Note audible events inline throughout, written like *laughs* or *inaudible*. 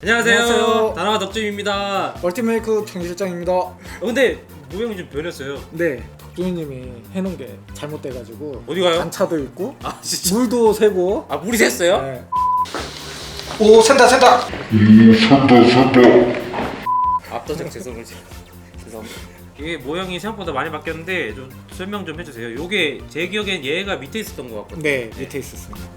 안녕하세요. 안녕하세요. 다나와 덕준입니다. 어, 얼티메이크 총실장입니다. 근데 모형이 좀 변했어요. 네, 덕준이님이 해놓은 게 잘못돼가지고 어디 가요? 단차도 있고 아 진짜. 물도 새고. 아 물이 샜어요? 네. 오 샌다 샌다. 압도적 죄송을 죄송합니다. 이게 모형이 생각보다 많이 바뀌었는데 좀 설명 좀 해주세요. 요게 제 기억엔 얘가 밑에 있었던 것 같거든요. 네 밑에 있었습니다.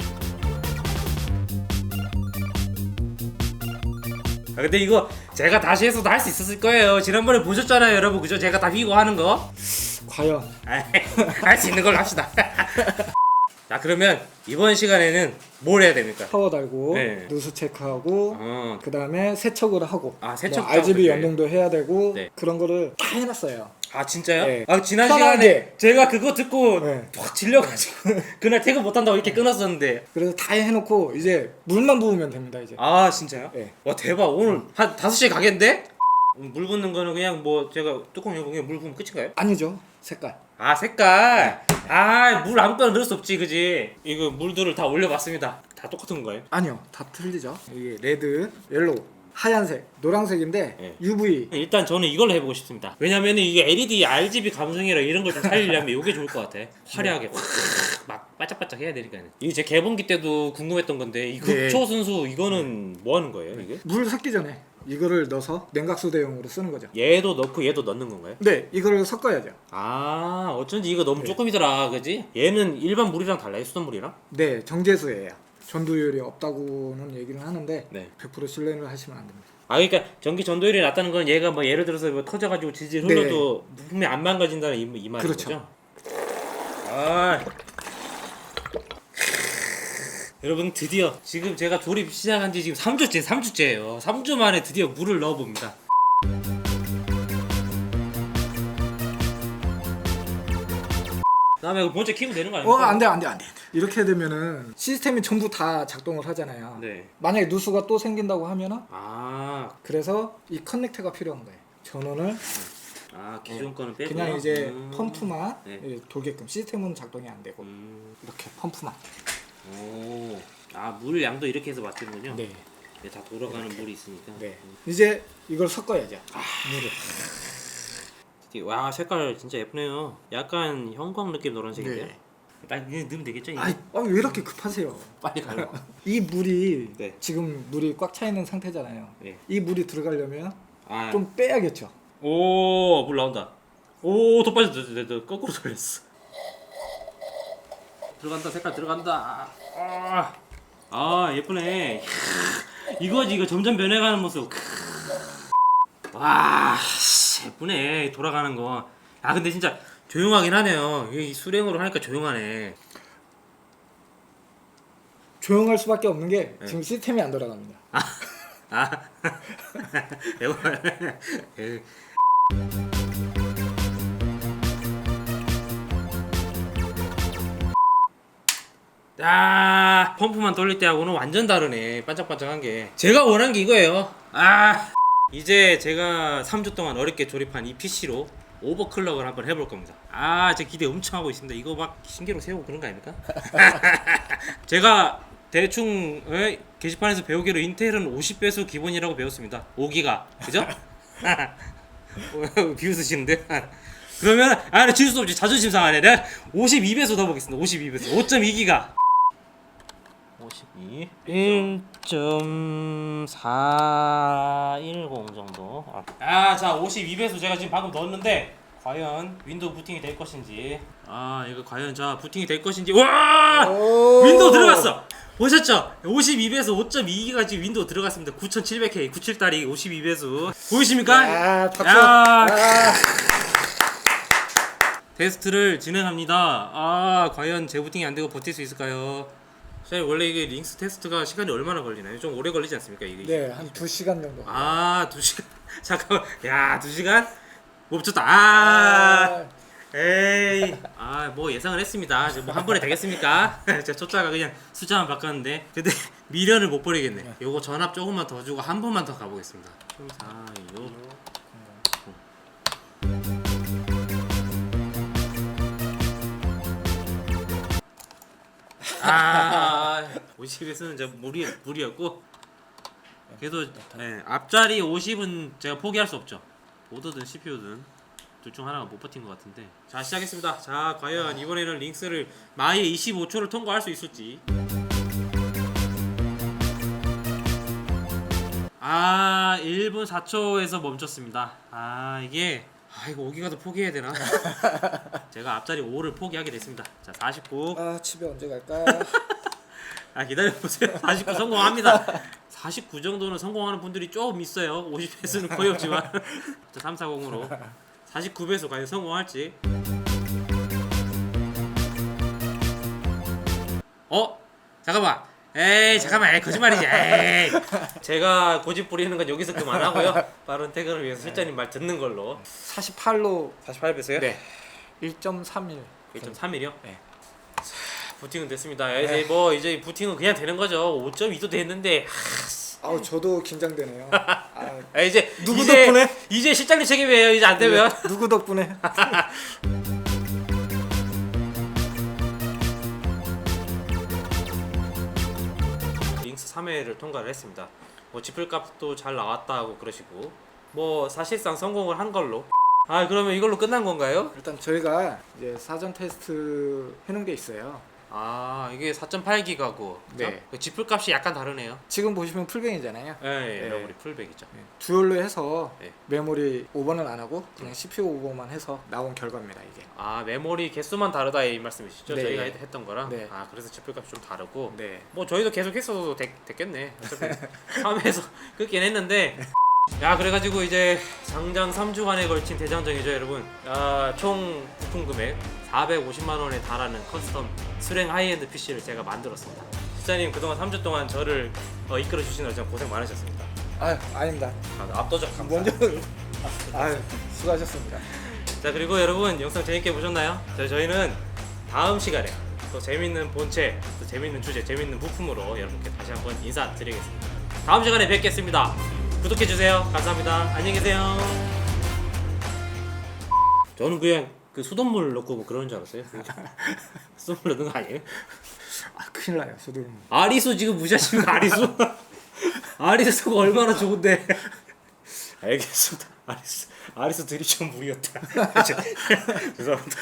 아, 근데 이거 제가 다시 해서도 할 수 있었을 거예요. 지난번에 보셨잖아요, 여러분. 그죠? 제가 다 휘고 하는 거. 과연 *laughs* 할 수 있는 걸로 합시다. *laughs* 자 그러면 이번 시간에는 뭘 해야 됩니까? 파워 달고 네. 누수 체크하고 어, 그 다음에 세척을 하고 아, 세척도 뭐 RGB 하고, 네. 연동도 해야 되고 네. 그런 거를 다 해놨어요. 아 진짜요? 네. 아 지난 편하게. 시간에 제가 그거 듣고 네. 확 질려가지고 *laughs* 그날 퇴근 못한다고 이렇게 끊었었는데 그래서 다 해놓고 이제 물만 부으면 됩니다 이제. 아 진짜요? 네. 와 대박 오늘 한 5시에 가겠는데? 물 붓는 거는 그냥 뭐 제가 뚜껑 열고 그냥 물 부으면 끝인가요? 아니죠 색깔. 아 색깔 아물 아무거나 넣을 수 없지 그지? 이거 물들을 다 올려봤습니다 다 똑같은 거예요? 아니요 다 틀리죠. 이게 레드, 옐로우, 하얀색, 노란색인데 네. UV 일단 저는 이걸로 해보고 싶습니다 왜냐면 이게 LED, RGB 감성이라 이런 걸 좀 살리려면 이게 좋을 것 같아 화려하게 확 막 반짝반짝 해야 되니까요 이게 제 개봉기 때도 궁금했던 건데 이 네. 극초 순수 이거는 뭐 하는 거예요 이게? 물 섞기 전에 이거를 넣어서 냉각수 대용으로 쓰는 거죠. 얘도 넣고 얘도 넣는 건가요? 네, 이거를 섞어야죠. 아 어쩐지 이거 너무 네. 조금이더라 그지? 얘는 일반 물이랑 달라요 수돗물이랑? 네, 정제수예요. 전도율이 없다고는 얘기는 하는데 네. 100% 신뢰를 하시면 안 됩니다. 아 그러니까 전기 전도율이 낮다는 건 얘가 뭐 예를 들어서 뭐 터져가지고 네. 흘러도 부품이 안 망가진다는 이, 이 말인 그렇죠. 거죠? 아 여러분 드디어 지금 제가 조립 시작한 지 지금 3주째 3주째예요 3주 만에 드디어 물을 넣어 봅니다 다음에 이거 번째 키면 되는 거 어, 아닙니까? 안 돼, 안 돼, 안 돼. 이렇게 되면은 시스템이 전부 다 작동을 하잖아요. 네. 만약에 누수가 또 생긴다고 하면은 아, 그래서 이 커넥터가 필요한 거예요. 전원을 아 기존 거는 빼고 그냥 이제 음. 펌프만 네. 예, 돌게끔 시스템은 작동이 안 되고 음. 이렇게 펌프만. 오. 아, 물 양도 이렇게 해서 맞추는군요. 네, 네, 다 돌아가는 물이 있으니까. 네. 이제 이걸 섞어야죠. 물을. 음. 와, 색깔 진짜 예쁘네요. 약간 형광 느낌 노란색인데요. 네. 딱 넣으면 되겠죠? 아이, 아, 왜 이렇게 급하세요? 빨리 가요. *laughs* 이 물이 네. 지금 물이 꽉 차 있는 상태잖아요. 네. 이 물이 들어가려면 아. 좀 빼야겠죠. 오, 물 나온다. 오, 더 빠졌다. 내, 내, 거꾸로 돌렸어. 들어간다. 색깔 들어간다. 아, 아 예쁘네. 이거지 이거 점점 변해가는 모습. 와, 씨, 예쁘네. 돌아가는 거. 아 근데 진짜 조용하긴 하네요. 이 수랭으로 하니까 조용하네. 조용할 수밖에 없는 게 네. 지금 시스템이 안 돌아갑니다. 아, *laughs* 이거 예. 아, 펌프만 돌릴 때하고는 완전 다르네. 반짝반짝한 게. 제가 원한 게 이거예요. 아, 이제 제가 3주 동안 어렵게 조립한 이 PC로 오버클럭을 한번 해볼 겁니다. 아, 제 기대 엄청 하고 있습니다. 이거 막 신기로 세우고 그런 거 아닙니까? *laughs* 제가 대충 에, 게시판에서 배우기로 인텔은 50배수 기본이라고 배웠습니다. 5기가 그죠? *laughs* 비웃으시는데 그러면 아 질수 없지 자존심 상하네. 내가 52배수 더 보겠습니다. 52배수 5.2기가 52 1.410 정도. 아, 자 52배수 제가 지금 방금 넣었는데 과연 윈도우 부팅이 될 것인지. 아, 이거 과연 자 부팅이 될 것인지. 와! 오! 윈도우 들어갔어. 보셨죠? 52배수 5.2기가 지금 윈도우 들어갔습니다. 9700K 97달이 52배수 보이십니까? 야, 박수. 야. 아, 테스트를 진행합니다. 아 과연 재부팅이 안 되고 버틸 수 있을까요? 사실 원래 이게 링스 테스트가 시간이 얼마나 걸리나요? 좀 오래 걸리지 않습니까 이게? 네, 한 2시간 정도. 아 두 시간? *laughs* 잠깐만. 야 두 시간? 멈췄다. 아 에이. 아 뭐 예상을 했습니다. 뭐 한 번에 되겠습니까? *laughs* 제가 초짜가 그냥 숫자만 바꿨는데. 근데 미련을 못 버리겠네. 요거 전압 조금만 더 주고 한 번만 더 가보겠습니다. 4 6 아 50에서는 이제 무리 무리였고 그래도 예, 앞자리 50은 제가 포기할 수 없죠. 보드든 CPU든 둘 중 하나가 못 버틴 것 같은데. 자 시작했습니다. 자 과연 이번에는 링스를 마의 25초를 통과할 수 있을지. 아 1분 4초에서 멈췄습니다. 아 이게 아 이거 오기가도 포기해야 되나? *laughs* 제가 앞자리 5를 포기하게 됐습니다. 자 49. 아 집에 언제 갈까? *laughs* 아 기다려보세요. 49 성공합니다. 49 정도는 성공하는 분들이 조금 있어요. 50배수는 거의 없지만. 자 340으로. 49배수 과연 성공할지. 어? 잠깐만. 에이 잠깐만. 에이 거짓말이지. 에이. 제가 고집 부리는 건 여기서 그만하고요. 빠른 퇴근을 위해서 실장님 말 듣는 걸로. 48로. 48배수요? 네 1.31 1.3mm요? 네. 부팅은 됐습니다. 이제 뭐 이제 부팅은 그냥 되는 거죠. 5.2도 됐는데 아우 저도 긴장되네요. 아, *laughs* 아 이제 누구 이제, 덕분에? 이제 실장님 책임이에요. 이제 안 되면. 네, 누구 덕분에? *laughs* 링스 3회를 통과를 했습니다. 뭐 지플 값도 잘 나왔다고 그러시고. 뭐 사실상 성공을 한 걸로 아 그러면 이걸로 끝난 건가요? 일단 저희가 이제 사전 테스트 해놓은 게 있어요 아 이게 4.8기가고 네. 지플 값이 약간 다르네요 지금 보시면 풀뱅이잖아요 예, 예 네. 메모리 풀백이죠 네, 듀얼로 해서 네. 메모리 오버는 안 하고 그냥 CPU 오버만 해서 나온 결과입니다 이게 아 메모리 개수만 다르다 이 말씀이시죠? 네. 저희가 했- 했던 거랑 네. 아 그래서 지플 값이 좀 다르고 네 뭐 저희도 계속 했어도 됐, 됐겠네 어차피 *laughs* 3회에서 끊긴 했는데 *laughs* 야 그래가지고 이제 장장 3주간에 걸친 대장정이죠 여러분 아, 총 부품 금액 450만 원에 달하는 커스텀 수랭 하이엔드 PC를 제가 만들었습니다 실장님 그동안 3주 동안 저를 어, 이끌어 주시느라 좀 고생 많으셨습니다 아 아닙니다 아, 압도적 감사 먼저 아 수고하셨습니다 자 그리고 여러분 영상 재밌게 보셨나요? 자, 저희는 다음 시간에 또 재밌는 본체, 또 재밌는 주제, 재밌는 부품으로 여러분께 다시 한번 인사드리겠습니다. 다음 시간에 뵙겠습니다. 구독해주세요. 감사합니다. 안녕히 계세요. 저는 그냥 그 수돗물 넣고 뭐 그러는 줄 알았어요. *laughs* 수돗물 넣는 거 아니에요? 아 큰일 나요 저도 아리수 지금 무시하시는 거 아리수? *laughs* 아리수가 얼마나 좋은데? 알겠습니다. 아리수 아리수 좀 무리였다. *laughs* 죄송합니다.